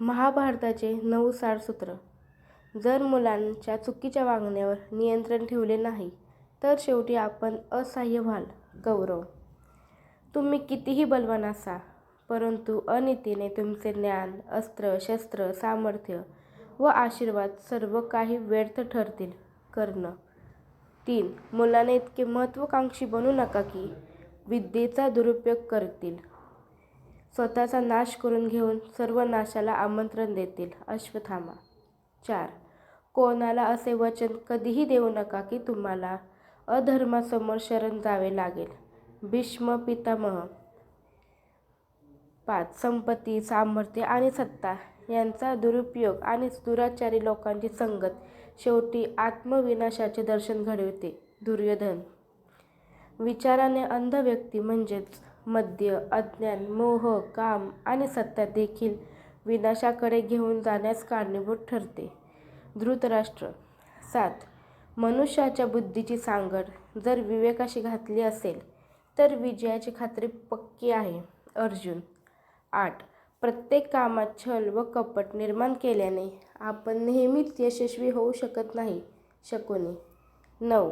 महाभारताचे नऊ सूत्र जर मुलांच्या चुकीच्या वागण्यावर नियंत्रण ठेवले नाही तर शेवटी आपण असहाय्य व्हाल. कौरव तुम्ही कितीही बलवान असा परंतु अनितीने तुमचे ज्ञान अस्त्र शस्त्र सामर्थ्य व आशीर्वाद सर्व काही व्यर्थ ठरतील. कर्ण. तीन. मुलाने इतके महत्त्वाकांक्षी बनू नका की विद्येचा दुरुपयोग करतील. स्वतःचा नाश करून घेऊन सर्व नाशाला आमंत्रण देतील. अश्वथामा चार. कोणाला असे वचन कधीही देऊ नका की तुम्हाला अधर्मासमोर शरण जावे लागेल. भीष्म पितामह. पाच. संपत्ती सामर्थ्य आणि सत्ता यांचा दुरुपयोग आणि दुराचारी लोकांची संगत शेवटी आत्मविनाशाचे दर्शन घडविते. दुर्योधन. विचाराने अंध व्यक्ती म्हणजेच मद्य अज्ञान मोह काम आणि सत्ता देखील विनाशाकडे घेऊन जाण्यास कारणीभूत ठरते. धृतराष्ट्र सात मनुष्याच्या बुद्धीची सांगड जर विवेकाशी घातली असेल तर विजयाची खात्री पक्की आहे. अर्जुन आठ प्रत्येक कामात छल व कपट निर्माण केल्याने आपण नेहमीच यशस्वी होऊ शकत नाही शकुनी. नऊ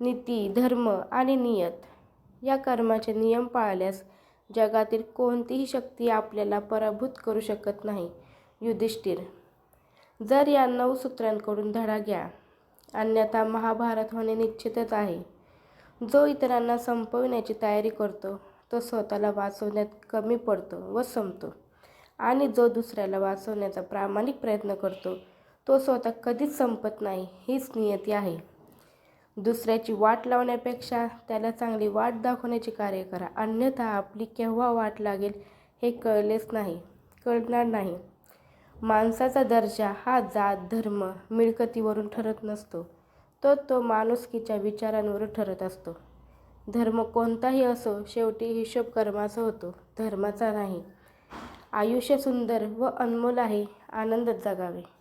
नीती धर्म आणि नियत या कर्माचे नियम पाळल्यास जगातील कोणतीही शक्ती आपल्याला पराभूत करू शकत नाही. युधिष्ठिर जर या नऊ सूत्रांकडून धडा घ्या. अन्यथा महाभारत होणे निश्चितच आहे. जो इतरांना संपविण्याची तयारी करतो तो स्वतःला वाचवण्यात कमी पडतो व संपतो. आणि जो दुसऱ्याला वाचवण्याचा प्रामाणिक प्रयत्न करतो तो स्वतः कधीच संपत नाही हीच नियती आहे. दुसऱ्याची वाट लावण्यापेक्षा त्याला चांगली वाट दाखवण्याचे कार्य करा. अन्यथा आपली केव्हा वाट लागेल हे कळलेच नाही कळणार नाही. माणसाचा दर्जा हा जात धर्म मिळकतीवरून ठरत नसतो. तो तो माणुसकीच्या विचारांवर ठरत असतो. धर्म कोणताही असो शेवटी हिशोब कर्माचा होतो धर्माचा नाही. आयुष्य सुंदर व अनमोल आहे आनंदात जगावे.